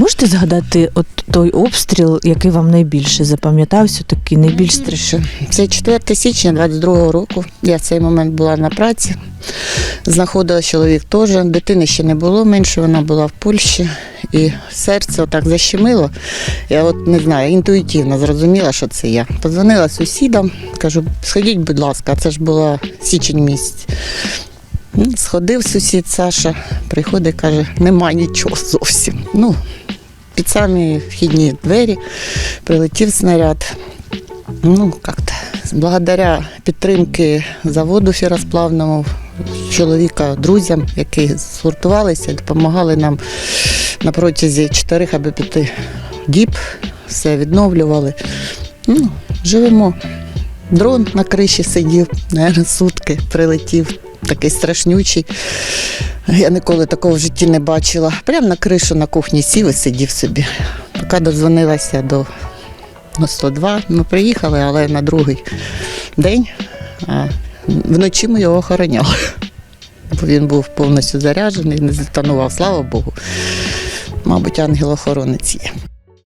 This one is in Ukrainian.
Можете згадати от той обстріл, який вам найбільше запам'ятався, такий найбільш страшний? Це 4 січня 22 року. Я в цей момент була на праці. Знаходила чоловік теж. Дитини ще не було менше, вона була в Польщі. І серце отак защемило. Я от не знаю, інтуїтивно зрозуміла, що це я. Подзвонила сусідам, кажу, сходіть, будь ласка, це ж була січень місяць. Ну, Сходив сусід Саша, приходить, каже, нема нічого зовсім. Ну, під самі вхідні двері прилетів снаряд. Ну, как-то благодаря підтримки заводу фіросплавному, чоловіка, друзям, які згуртувалися, допомагали нам на протязі 4 або 5 діб, все відновлювали. Ну, живемо. Дрон на криші сидів, наверное, сутки прилетів, такий страшнючий. Я ніколи такого в житті не бачила. Прямо на кришу на кухні сів і сидів собі. Поки додзвонилася до 102. Ми приїхали, але на другий день. А вночі ми його охороняли. Бо він був повністю заряджений, не затонував, слава Богу. Мабуть, ангел-охоронець є.